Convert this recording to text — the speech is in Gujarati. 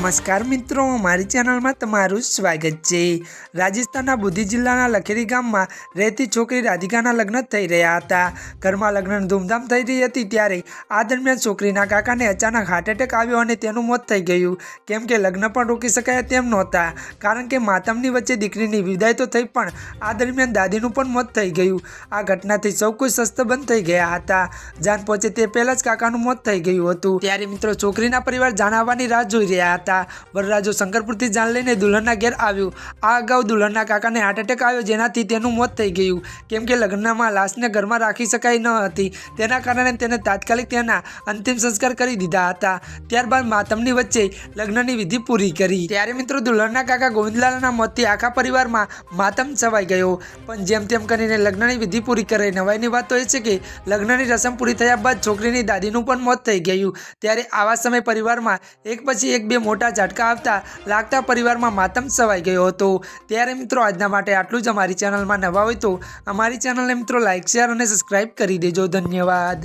નમસ્કાર મિત્રો, મારી ચેનલમાં તમારું સ્વાગત છે. રાજસ્થાનના બુદ્ધિ જિલ્લાના લખેરી ગામમાં રહેતી છોકરી રાધિકાના લગ્ન થઈ રહ્યા હતા. ઘરમાં લગ્ન ધૂમધામ થઈ રહી હતી ત્યારે આ દરમિયાન છોકરીના કાકાને અચાનક હાર્ટ એટેક આવ્યો અને તેનું મોત થઈ ગયું. કેમ કે લગ્ન પણ રોકી શકાય તેમ નહોતા. કારણ કે માતમની વચ્ચે દીકરીની વિદાય તો થઈ પણ આ દરમિયાન દાદીનું પણ મોત થઈ ગયું. આ ઘટનાથી સૌ કોઈ બંધ થઈ ગયા હતા. જાન પહોંચે તે પહેલાં જ કાકાનું મોત થઈ ગયું હતું. ત્યારે મિત્રો, છોકરીના પરિવાર જાણાવવાની રાહ જોઈ રહ્યા હતા. વરરાજો શંકરપુરથી જાન લઈને દુલ્હનના ઘેર આવ્યું. આ અગાઉ દુલ્હનના કાકાને હાર્ટ એટેક આવ્યો, જેનાથી તેનું મોત થઈ ગયું. કેમ કે લગ્નમાં લાશને ઘરમાં રાખી શકાય ન હતી. તેના કારણે તેને તાત્કાલિક તેના અંતિમ સંસ્કાર કરી દીધા હતા. ત્યારબાદ માતમની વચ્ચે લગ્નની વિધિ પૂરી કરી. ત્યારે મિત્રો દુલ્હનના કાકા ગોવિંદલાલના મોતથી આખા પરિવારમાં માતમ છવાઈ ગયો. પણ જેમ તેમ કરીને લગ્નની વિધિ પૂરી કરાઈ નવાઈની વાત તો એ છે કે લગ્નની રસમ પૂરી થયા બાદ છોકરીની દાદીનું પણ મોત થઈ ગયું. ત્યારે આવા સમય પરિવારમાં એક પછી એક બે મોટા ઝટકા આવતા લાગતા પરિવારમાં માતમ સવાઈ ગયો હતો. ત્યારે મિત્રો આજના માટે આટલું જ અમારી ચેનલમાં નવા હોય તો અમારી ચેનલને મિત્રો લાઇક શેર અને સબસ્ક્રાઈબ કરી દેજો. ધન્યવાદ.